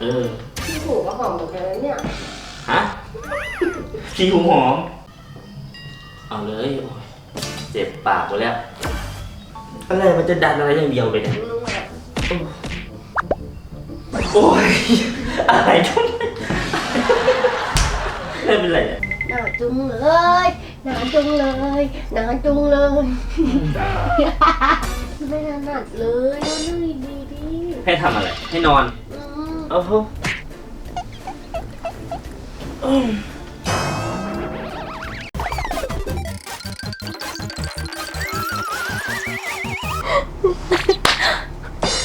เออ พี่หูก็หอมเหมือนกันนะเนี่ยฮะขี้หูหอม เอาเลยโอ้ยเจ็บปากหมดแล้ว อะไรมันจะดันอะไรอย่างเดียวเลยเนี่ยมึงแบบโอ้ย อะไรกันไม่เป็นไรเนี่ยหนาจุงเลยหนาจุงเลยหนาจุงเลยไม่ถนัดเลยนั่งดีดีดีให้ทำอะไร ให้นอนอืม โอ้โห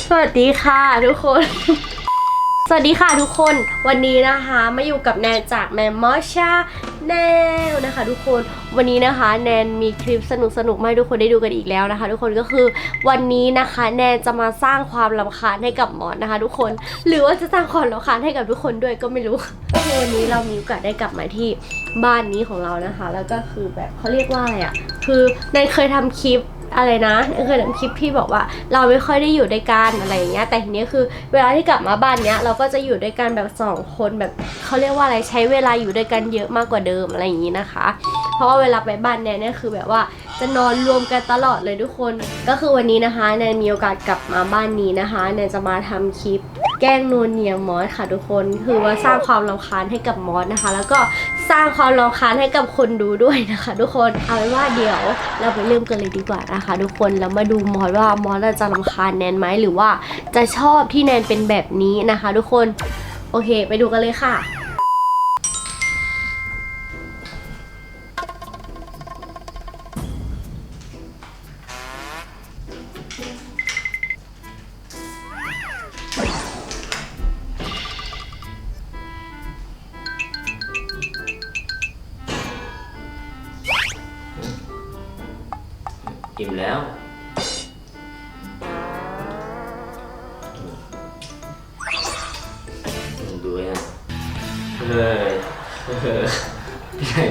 สวัสดีค่ะทุกคน สวัสดีค่ะทุกคนวันนี้นะคะมาอยู่กับแนนจากแนนมอชาแนลนะคะ ทุกคนวันนี้นะคะ แนนมีคลิปสนุกสนุกๆมาให้ทุกคนได้ดูกันอีกแล้วนะคะ ทุกคนก็คือวันนี้นะคะ แนนจะมาสร้างความรำคาญให้กับหมอนนะคะ ทุกคน หรือว่าจะสร้างความรำคาญให้กับทุกคนด้วยก็ไม่รู้ก็คือวันนี้เรามีโอกาสได้กลับมาที่บ้านนี้ของเรานะคะ แล้วก็คือแบบเขาเรียกว่าอะไรอะ่ะคือแนนเคยทำคลิป อะไรนะเคยทำคลิปที่บอกว่า เราไม่ค่อยได้อยู่ด้วยกันอะไรอย่างเงี้ยแต่ทีนี้คือเวลาที่กลับมาบ้านเนี้ยเราก็จะอยู่ด้วยกันแบบสองคนแบบเขาเรียกว่าอะไรใช้เวลาอยู่ด้วยกันเยอะมากกว่าเดิมอะไรอย่างงี้นะคะ เพราะว่าเวลาไปบ้านเนี่ยเนี่ยคือแบบว่า จะนอนรวมกันตลอดเลยทุกคน ก็คือวันนี้นะคะแนนมีโอกาสกลับมาบ้านนี้นะคะแนนจะมาทำคลิป แกล้งนูนเนียมอสค่ะทุกคนคือว่าสร้างความรำคาญให้กับมอสนะคะ แล้วก็สร้างความรำคาญให้กับคนดูด้วยนะคะ ทุกคนเอาเป็นว่าเดี๋ยวเราไปเริ่มกันเลยดีกว่านะคะ ทุกคนแล้วมาดูมอสว่ามอสจะรำคาญแนนไหมหรือว่าจะชอบที่แนนเป็นแบบนี้นะคะ ทุกคนโอเค ไปดูกันเลยค่ะ อิ่มแล้วดูนะเฮ้ยเฮ้ย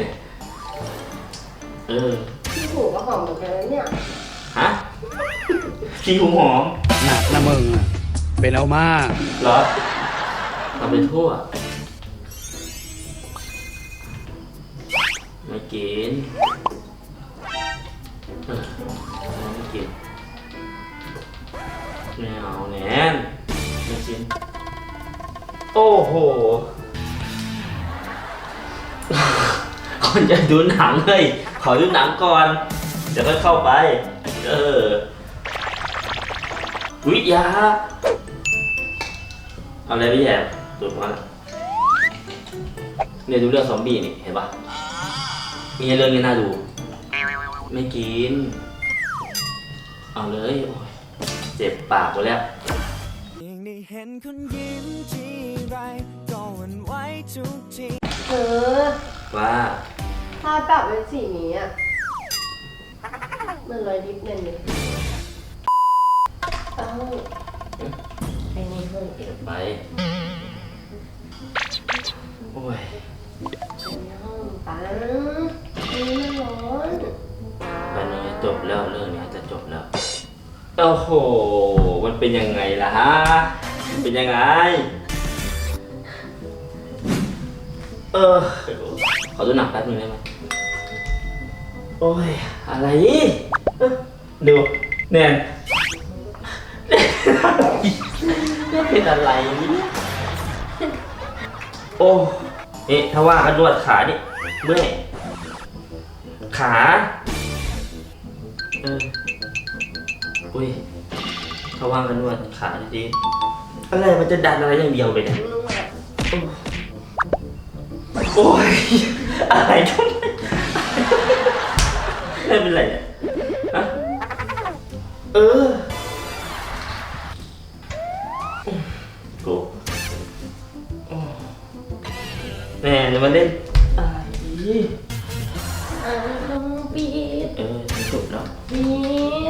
เออพี่หูก็หอมเหมือนกันนะเนี่ย ฮะขี้หูหอมหนักนะมึงอะเป็นเอามากเหรอทำเป็นทั่วไม่กิน ไม่เอาแนนไม่กินโอ้โห คนจะดูหนังเลย ขอดูหนังก่อน เดี๋ยวค่อยเข้าไป เออวิยาเอาอะไรพี่แย่จุดมาเนี่ยดูเรื่องซอมบี้นี่เห็นปะมีเรื่องนี้น่าดู ไม่กิน เอาเลยโอ้ย จ็บปากหมดแล้วยิ่งได้เห็นคุณยิ้มทีไรก็หวั่นไหวทุกทีเออว่าถ้าปรับเป็นสีนี้อะมันรอยดิฟเน่นเลยเอ้าไอ้นี่เพิ่งเก็บไปโอ้ยในห้องป้านี่มันร้อน วันนี้จบแล้วเรื่องนี้จะจบแล้ว โอ้โห มันเป็นยังไงล่ะฮะมันเป็นยังไง เออ ขอดูหนังแป๊บนึงได้ไหมโอ้ย อะไรเอ้อดูแนนแนนเป็นอะไรเนี่ยโอ้เอ๊ะถ้าว่ากันนวดขาดิเมื่อยขา เออ อุ้ยเขาว่างกันนวดขาดีๆอะไรมันจะดันอะไรอย่างเดียวเลยเนี่ยมึงแบบโอ้ยอะไรกันไม่เป็นไรเนี่ยฮะเออกูแม่จะมาเล่นอะไรอ่าต้องปีดเออจบแล้วปี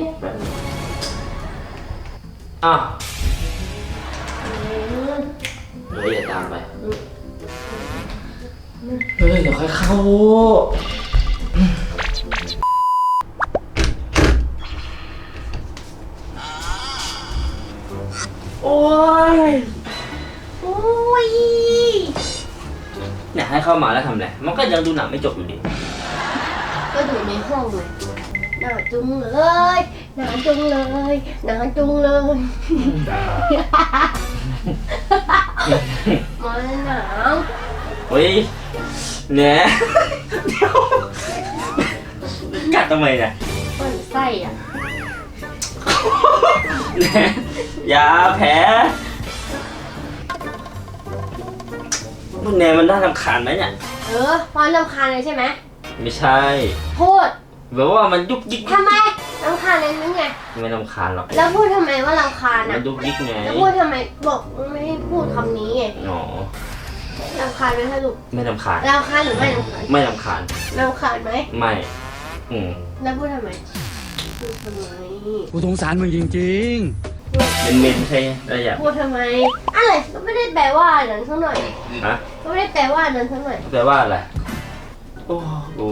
ดแบบนี้ อ้าวอืมเฮ้ยอย่าตามไป เฮ้ยเดี๋ยวค่อยเข้า โอ้ย โอ้ยเนี่ยให้เข้ามาแล้วทำไร มันก็ยังดูหนังไม่จบอยู่ดี ก็อยู่ในห้องเลย หนาจุงเลยหนาจุงเลยหนาจุงเลยมันหนาวเฮ้ยเนี่ยเดี๋ยวกัดทำไมเนี่ยมันไส้อะเนี่ยยาแผลมันเนี่ยมันน่ารำคาญไหมเนี่ย เออพอลำคาญเลยใช่ไหมไม่ใช่ พูด แบบว่ามันยุกยิกทำไมลำคาญเลยนึงไงไม่รำคาญหรอกแล้วพูดทำไมว่าลำคาญมัอะนยุกยิกไงแล้วพูดทำไมบอกไม่ให้พูดคำนี้ไงอ๋อลำคาญไหมคะลูกไม่รำคาญลำคาญหรือไม่ลำคาญไม่รำคาญลำคาญไหมไม่ อืมแล้วพูดทำไมพูดทำไมกูสงสารมึงจริงเป็นเมนใช่ไหมอะไรอย่างพูดทำไมอะไรก็ไม่ได้แปลว่าอันนั้นสักหน่อย ฮะก็ไม่ได้แปลว่าอันนั้นสักหน่อย แปลว่าอะไร โอ้ดู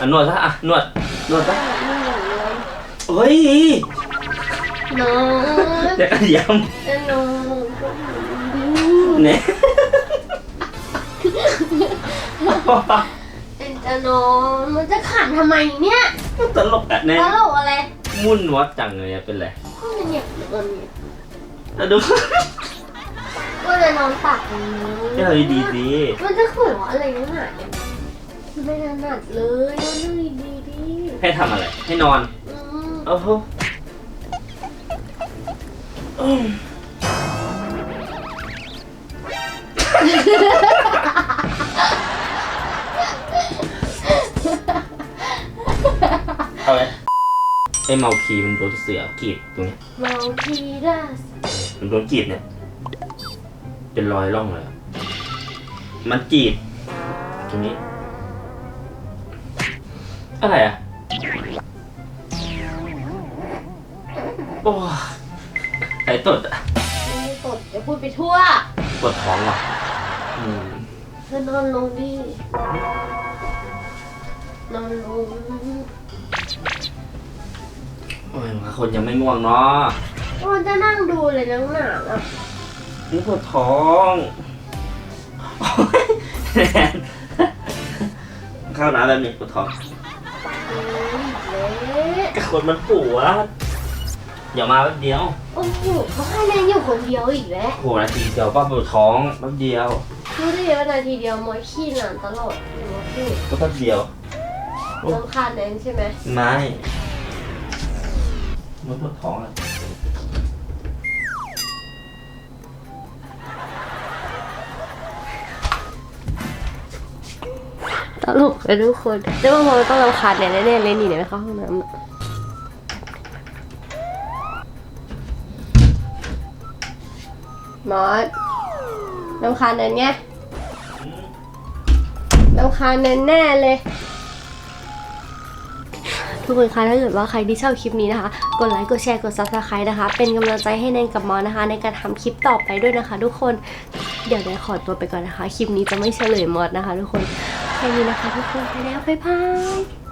อะนวดซะอะนวดนวดซะเฮ้ยน้องเดี๋ยวก็ย้น้องำเนี่ยเป็นจะนอนมันจะขันทำไมเนี่ยตลกอะเนี่ยตลกอะไรมุ่นวัดจังเลยอะเป็นไรก็มันอยากนอนเนี่ยอะดูก็จะนอนตักอย่างนี้เฮ้ยดีดีมันจะหัวเราะอะไรนักหนาเนี่ย ไม่ถนัดเลยนอนดีดีดีให้ทำอะไร ให้นอนอืมโอ้โหอืมเอาไหมไอเมาคีมันโดนเสือกรีดตรงนี้เมาทีดัสมันโดนกรีดเนี่ย เป็นรอยร่องเลยอะมันกรีดตรงนี้ อะไรอะ โอ้ไอตดอะไม่ได้ตดเดี๋ยวพูดไปทั่ว ปวดท้องว่ะอืมเธอนอนลงดิ นอนลง โอ้ยบางคนยังไม่ง่วงเนาะมันจะนั่งดูเลยนักหนาอะนี่ปวดท้องโอ้ยแนนเข้าน้ำแบบนี้ปวดท้อง คนมันปวดอย่ามาแป๊บเดียว โอ้โหเขาให้เล่นอยู่คนเดียวอีกแล้วโหนาทีเดียวป้าปวดท้องแป๊บเดียว รู้ได้ยังว่านาทีเดียวมวยขี้หนานตลอดมวยขี้ก็แป๊บเดียวรำคาญนั้นใช่ไหมไม่มันปวดท้องอะตลกเลยทุกคนแต่ว่าพอต้องรำคาญแน่แน่ๆเลยนี่เดี๋ยวไปเข้าห้องน้ำน่ะ มอสรำคาญนั้นไงรำคาญนั้นแน่เลยทุกคนคะถ้าเกิดว่าใครที่ชอบคลิปนี้นะคะ กดไลค์กดแชร์กด subscribe นะคะ เป็นกำลังใจให้แนนกับมอสนะคะ ในการทำคลิปต่อไปด้วยนะคะ ทุกคนเดี๋ยวแนนขอตัวไปก่อนนะคะ คลิปนี้จะไม่เฉลยมอสนะคะ ทุกคนแค่นี้นะคะ ทุกคนไปแล้วบ๊ายบาย